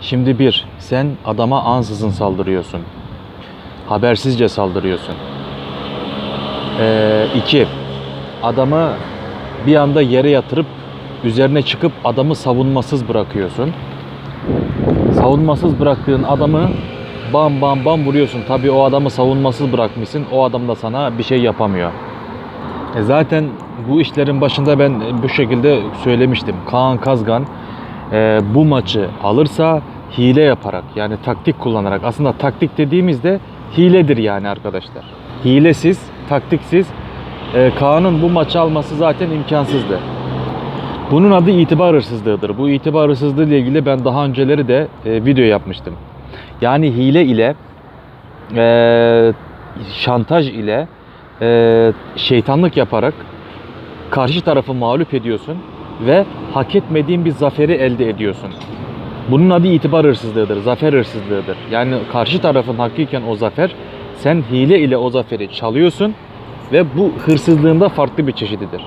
Şimdi bir, sen adama ansızın saldırıyorsun. Habersizce saldırıyorsun. Ee, iki, adamı bir anda yere yatırıp üzerine çıkıp adamı savunmasız bırakıyorsun. Savunmasız bıraktığın adamı bam bam bam vuruyorsun. Tabii o adamı savunmasız bırakmışsın. O adam da sana bir şey yapamıyor. E zaten bu işlerin başında ben bu şekilde söylemiştim. Kaan Kazgan e, bu maçı alırsa hile yaparak yani taktik kullanarak aslında taktik dediğimizde hiledir yani arkadaşlar. Hilesiz, taktiksiz e, Kaan'ın bu maçı alması zaten imkansızdı. Bunun adı itibar hırsızlığıdır. Bu itibar hırsızlığı ile ilgili ben daha önceleri de e, video yapmıştım. Yani hile ile e, şantaj ile e, şeytanlık yaparak karşı tarafı mağlup ediyorsun ve hak etmediğin bir zaferi elde ediyorsun. Bunun adı itibar hırsızlığıdır, zafer hırsızlığıdır. Yani karşı tarafın hakkıyken o zafer, sen hile ile o zaferi çalıyorsun ve bu hırsızlığında farklı bir çeşididir.